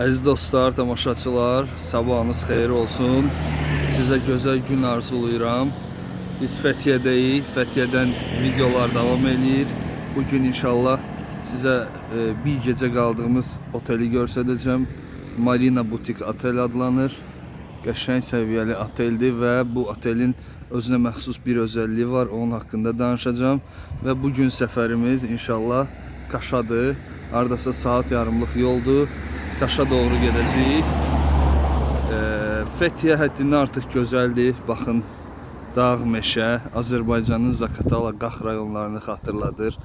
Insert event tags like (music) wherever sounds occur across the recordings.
Əziz dostlar, tamaşaçılar, sabahınız xeyir olsun. Sizə gözəl gün arzulayıram. Biz Fəthiyədəyik. Fəthiyədən videolar davam eləyir. Bu gün inşallah sizə e, bir gecə qaldığımız oteli göstərəcəm. Marina Butik Otel adlanır. Qəşəng səviyyəli oteldir və bu otelin özünə məxsus bir özəlliyi var. Onun haqqında danışacağam və bu gün səfərimiz inşallah Kaşadır. Hardasa saat yarımlıq yoldur. Kaşa doğru gedəcəyik. E, Fethiyə həddindən artıq gözəldir. Baxın, dağ, meşə, Azərbaycanın Zakatala, Qax rayonlarını xatırladır.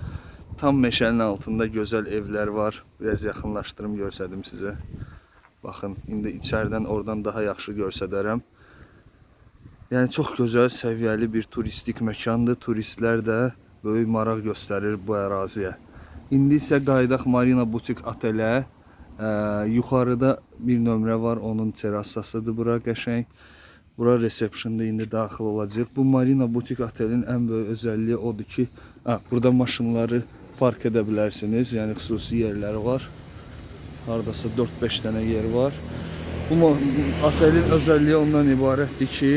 Tam meşənin altında gözəl evlər var. Biraz yaxınlaşdırım göstərdim sizə. Baxın, indi içərdən oradan daha yaxşı göstərərəm. Yəni çox gözəl, səviyyəli bir turistik məkandır. Turistlər də böyük maraq göstərir bu əraziyə. İndi isə qayıdaq Marina Butik otelə. Ə, yuxarıda bir nömrə var, onun terasasıdır bura qəşəng. Bura resepsiyonda indi daxil olacaq. Bu Marina Butik otelin ən böyük özəlliyi odur ki, hə, burada maşınları park edə bilərsiniz. Yəni xüsusi yerləri var. Hardasa 4-5 dənə yer var. Bu otelin özəlliyi ondan ibarətdir ki,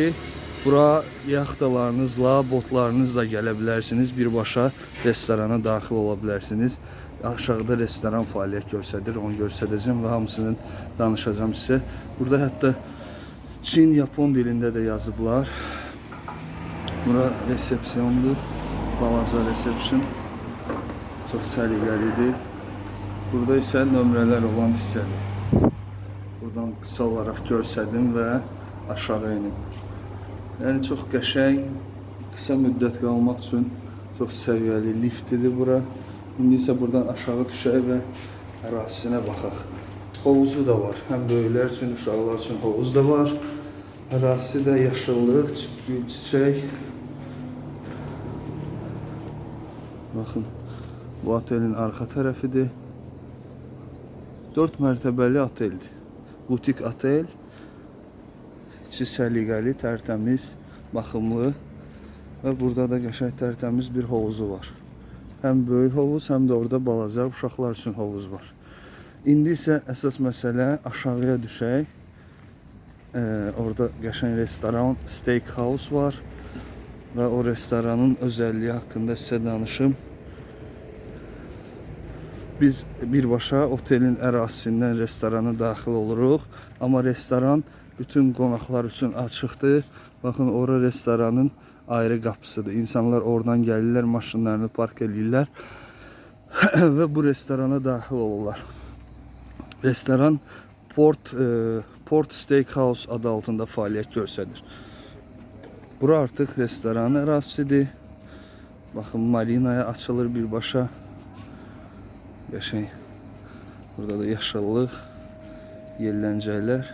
bura yaxtalarınızla, botlarınızla gələ bilərsiniz. Birbaşa restorana daxil ola bilərsiniz. Aşağıda restoran fəaliyyət göstərir, onu göstərəcəm və hamısını danışacağam sizə. Burada hətta Çin, Yapon dilində də yazıblar. Bura resepsiyondur. Balaca resepsiyon. Çox səliqəlidir. Burada isə nömrələr olan hissədir. Buradan qısa olaraq göstərdim və aşağı enim. Yəni çox qəşəng, qısa müddət qalmaq üçün çox səviyyəli liftdir bura. İndi isə buradan aşağı düşək və ərazisinə baxaq. Hovuzu da var. Həm böyüklər üçün, uşaqlar üçün hovuz da var. Ərazisi də yaşıllıq, gül, çiçək. Baxın, bu otelin arxa tərəfidir. 4 mərtəbəli oteldir. Butik otel. İçi səliqəli, tərtəmiz, baxımlı və burada da qəşəng tərtəmiz bir hovuzu var. Həm böyük hovuz, həm də orada balaca uşaqlar üçün hovuz var. İndi isə əsas məsələ aşağıya düşək. Ee, orada qəşəng restoran, steakhouse var və o restoranın özəlliyi haqqında sizə danışım. Biz birbaşa otelin ərazisindən restorana daxil oluruq, amma restoran bütün qonaqlar üçün açıqdır. Baxın, ora restoranın ayrı qapısıdır. İnsanlar oradan gəlirlər, maşınlarını park edirlər (clears throat) və bu restorana daxil olurlar. Restoran Port e, Port Steakhouse adı altında fəaliyyət göstərir. Bura artıq restoran ərazisidir. Baxın, marinaya açılır birbaşa. Qəşəng. Burada da yaşıllıq, yelləncəklər.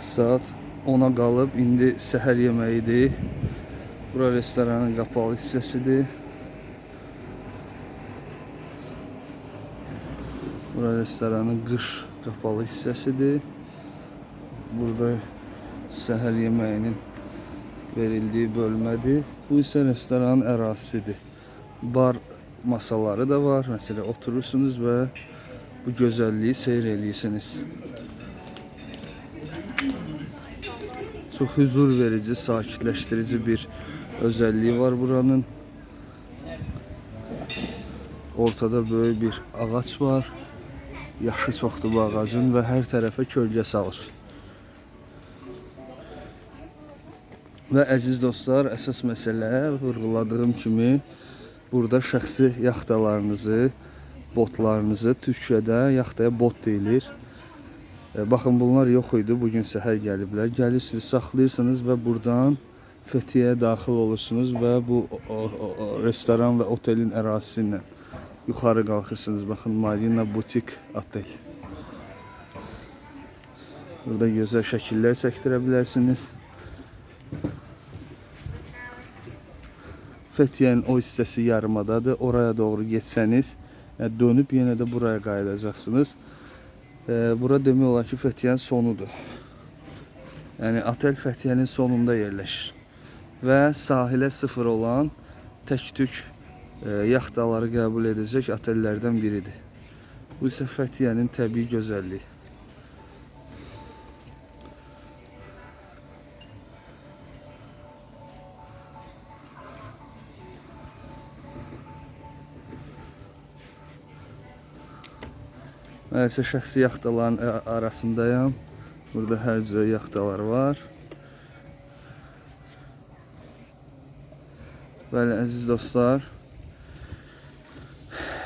Saat 10-a qalıb, indi səhər yeməyidir. Bura restoranın qapalı hissəsidir. Bura restoranın qış qapalı hissəsidir. Burada səhər yeməyinin verildiyi bölmədir. Bu isə restoranın ərazisidir. Bar masaları da var. Məsələn, oturursunuz və bu gözəlliyi seyr eləyirsiniz. Çox huzur verici, sakitləşdirici bir özəlliyi var buranın. Ortada böyük bir ağac var. Yaşı çoxdur bu ağacın və hər tərəfə kölgə salır. Və əziz dostlar, əsas məsələ vurğuladığım kimi burada şəxsi yaxtalarınızı, botlarınızı Türkiyədə yaxtaya bot deyilir. E, Baxın bunlar yox idi. Bu gün səhər gəliblər. Gəlirsiniz, saxlayırsınız və buradan Fethiye'ye daxil olursunuz və bu o, o, o, restoran və otelin ərazisindən yuxarı qalxırsınız. Baxın Marina Butik Otel. Burada gözəl şəkillər çəkdirə bilərsiniz. Fethiye'nin o hissəsi yarımadadır. Oraya doğru geçsəniz, yəni dönüb yenə də buraya qayıdacaqsınız. E, bura demək olar ki, Fethiye'nin sonudur. Yəni otel Fethiye'nin sonunda yerləşir. Və sahilə sıfır olan tək-tük e, yaxtaları qəbul edəcək otellərdən biridir. Bu isə Fəthiyənin təbii gözəlliyi. Mən isə şəxsi yaxtaların ə- arasındayam. Burada hər cür yaxtalar var. Bəli, əziz dostlar,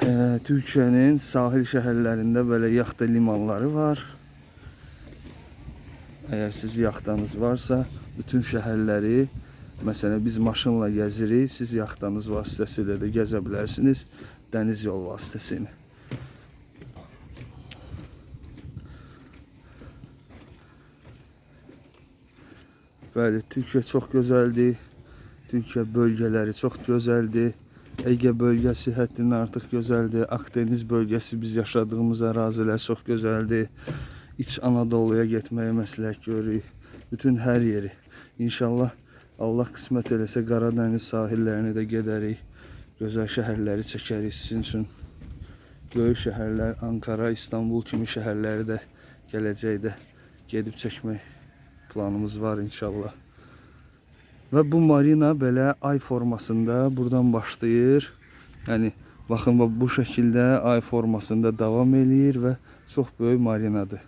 eee, Türkiyənin sahil şəhərlərində belə yaxta limanları var. Əgər siz yaxtanız varsa, bütün şəhərləri, məsələn biz maşınla gəzirik, siz yaxtanız vasitəsilə də gəzə bilərsiniz, dəniz yol vasitəsilə. Bəli, Türkiyə çox gözəldir. Türkiyə bölgələri çox gözəldir. Ege bölgəsi həddindən artıq gözəldir. Akdeniz bölgəsi biz yaşadığımız ərazilər çox gözəldir. İç Anadoluya getməyi məsləhət görürük. Bütün hər yeri. İnşallah Allah qismət eləsə Qaradəniz sahillərinə də gedərik. Gözəl şəhərləri çəkərik sizin üçün. Böyük şəhərlər, Ankara, İstanbul kimi şəhərləri də gələcəkdə gedib çəkmək planımız var inşallah. Və bu marina belə ay formasında buradan başlayır. Yəni baxın bax bu şəkildə ay formasında davam eləyir və çox böyük marinadır.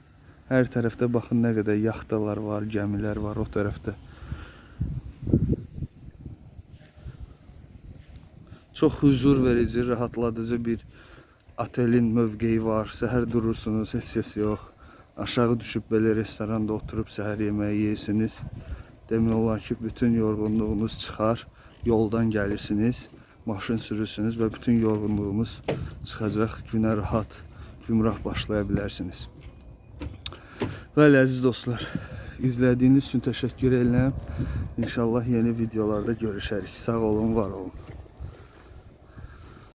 Hər tərəfdə baxın nə qədər yaxtalar var, gəmilər var o tərəfdə. Çox huzur verici, rahatladıcı bir otelin mövqeyi var. Səhər durursunuz, heç kəs yox. Aşağı düşüb belə restoranda oturub səhər yeməyi yeyirsiniz. Demək olar ki, bütün yorğunluğunuz çıxar. Yoldan gəlirsiniz, maşın sürürsünüz və bütün yorğunluğunuz çıxacaq. Günə rahat, gümrah başlaya bilərsiniz. Bəli, əziz dostlar, izlədiyiniz üçün təşəkkür edirəm. İnşallah yeni videolarda görüşərik. Sağ olun, var olun.